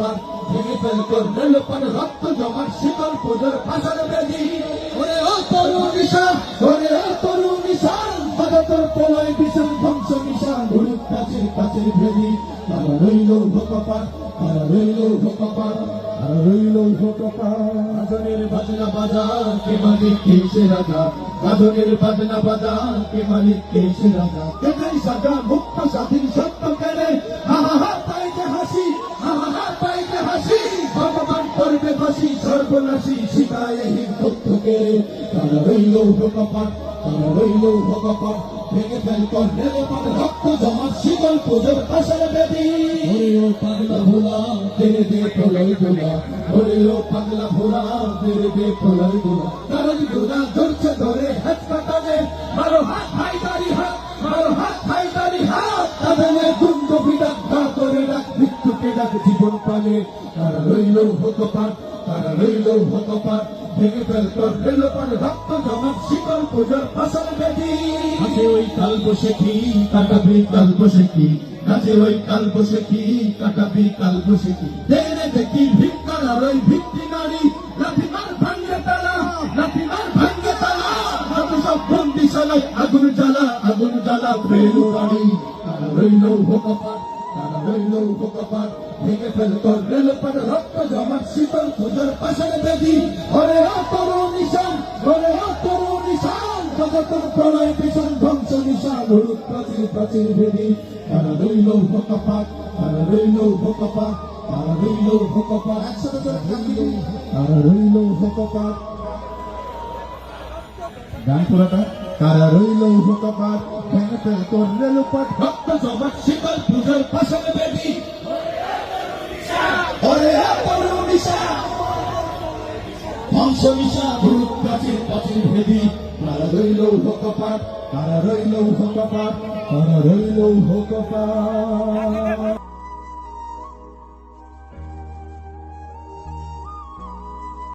Copper ভেঙে fail কর রেলপার রক্ত জমার শীতল পুজোর ফাঁসার বেদি ওরে ও তরু নিশান ওরে ও তরু নিশান জগতর প্রলয় বিশাল ধ্বংস নিশান ঘুরুক কাছের কাছের ভেদি তারা রইল ভোকপার তারা রইল ভোকপার তারা রইল ভোকপার বাজনা বাজার কে মালিক কে সে রাজা? গাজনের বাজনা বাজার কে মালিক কে সে রাজা? এটাই সাজা মুক্ত স্বাধীন সত্য কেড়ে। হা হা হা পাইতে হাসি সর্বনাশী শিকায় হিন্দুত্ব কেড়ে তারা রইল ভোকপার তারা রইল ভোকপার ভেঙে ফেল কর রেলপার রক্ত জমার শীতল পুজোর পাশের বেদি। ওরে ও পাগলা ভোলা তেরে দে প্রলয় দোলা ওরে ও পাগলা ভোলা তেরে দে প্রলয় দোলা। কারণ দোলা ধরছে ধরে হাত কাটাবে মারো হাত হাই দাড়ি হাত মারো হাত হাই দাড়ি হাত। তাদের বিডাক ধা করে ডাক মৃত্যুকে ডাক জীবন পালে তারা রইল ভোকপাত তারা রইল ভোকপাত ভেঙে ফেল তোর রেলপার রক্ত জমার শীতল পুজোর ফসল বেদি। আছে ওই কাল বসে কি কাটাবি কাল বসে কি? কাছে ওই কাল বসে কি কাটাবি কাল বসে কি? দেনে দেখি ভিক্ষার আর ওই ভিত্তি নারী লাঠি মার ভাঙ্গে তালা লাঠি মার ভাঙ্গে তালা। সব বন্দি সালাই আগুন জ্বালা আগুন জ্বালা বাড়ি রইল ভোকপাত তারা রইল ভোকপাত ভেঙে ফেল তোর রেলপার রক্ত জমার শীতল পুজোর পাশের বেদি। ও তরু নিশান ও তরু নিশান, জগতের প্রলয় ভীষণ ধ্বংস নিশান, হলুদ প্রাচীর প্রাচীর বেদি। তারা রইল ভোকপাত তারা রইল ভোকপাত তারা রইল ভোকপাত একসাথে করে রইল তারা রইল ভোকপাত গান পুরাটা? তারা রইল ভোকপাত ভেঙে তোর রেলপাত রক্ত জমাট শীতল পুজোর পাশের বেদি। ওরে তরু নিশা। ভূত প্রাচীর প্রাচীর ভেদি। তারা রইল ভোকপাত তারা রইল ভোকপাত তারা রইল ভোকপাত